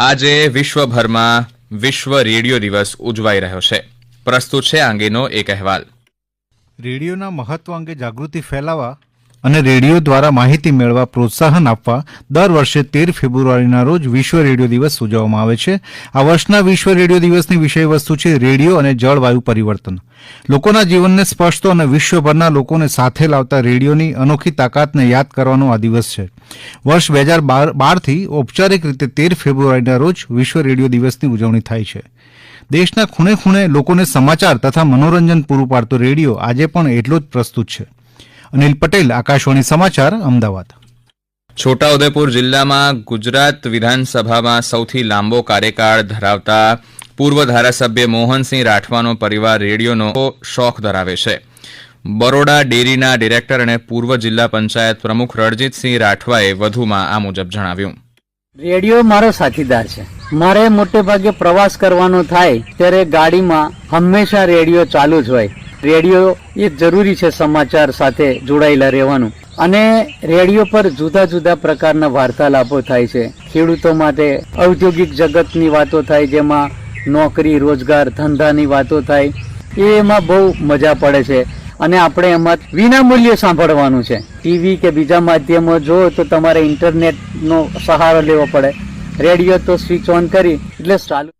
આજે વિશ્વભરમાં વિશ્વ રેડિયો દિવસ ઉજવાઈ રહ્યો છે. પ્રસ્તુત છે આ અંગેનો એક અહેવાલ. રેડિયોના મહત્વ અંગે જાગૃતિ ફેલાવવા અને રેડિયો દ્વારા માહિતી મેળવવા પ્રોત્સાહન આપવા દર વર્ષે તેર ફેબ્રુઆરીના રોજ વિશ્વ રેડિયો દિવસ ઉજવવામાં આવે છે. આ વર્ષના વિશ્વ રેડિયો દિવસની વિષય વસ્તુ છે રેડિયો અને જળવાયુ પરિવર્તન. લોકોના જીવનને સ્પષ્ટો અને વિશ્વભરના લોકોને સાથે લાવતા રેડિયોની અનોખી તાકાતને યાદ કરવાનો આ દિવસ છે. વર્ષ બે હજાર બારથી ઔપચારિક રીતે તેર ફેબ્રુઆરીના રોજ વિશ્વ રેડિયો દિવસની ઉજવણી થાય છે. દેશના ખૂણે ખૂણે લોકોને સમાચાર તથા મનોરંજન પૂરું પાડતો રેડિયો આજે પણ એટલો જ પ્રસ્તુત છે. અનિલ પટેલ આકાશવાણી સમાચાર અમદાવાદ. છોટાઉદેપુર જિલ્લામાં ગુજરાત વિધાનસભામાં સૌથી લાંબો કાર્યકાળ ધરાવતા પૂર્વ ધારાસભ્ય મોહનસિંહ રાઠવાનો પરિવાર રેડિયોનો શોખ ધરાવે છે. બરોડા ડેરીના ડિરેક્ટર અને પૂર્વ જિલ્લા પંચાયત પ્રમુખ રણજીતસિંહ રાઠવાએ વધુમાં આ મુજબ જણાવ્યું. રેડિયો મારો સાથીદાર છે. મારે મોટે ભાગે પ્રવાસ કરવાનો થાય ત્યારે ગાડીમાં હંમેશા રેડિયો ચાલુ જ હોય. રેડિયો એ જરૂરી છે સમાચાર સાથે જોડાયેલા રહેવાનું. અને રેડિયો પર જુદા જુદા પ્રકારના વાર્તાલાપો થાય છે. ખેડૂતો માટે ઔદ્યોગિક જગતની વાતો થાય, જેમાં નોકરી, રોજગાર, ધંધાની વાતો થાય એ એમાં બહુ મજા પડે છે. અને આપણે એમાં વિના મૂલ્યે સાંભળવાનું છે. ટીવી કે બીજા માધ્યમો જો તો તમારે ઇન્ટરનેટનો સહારો લેવો પડે. રેડિયો તો સ્વિચ ઓન કરી, એટલે ચાલુ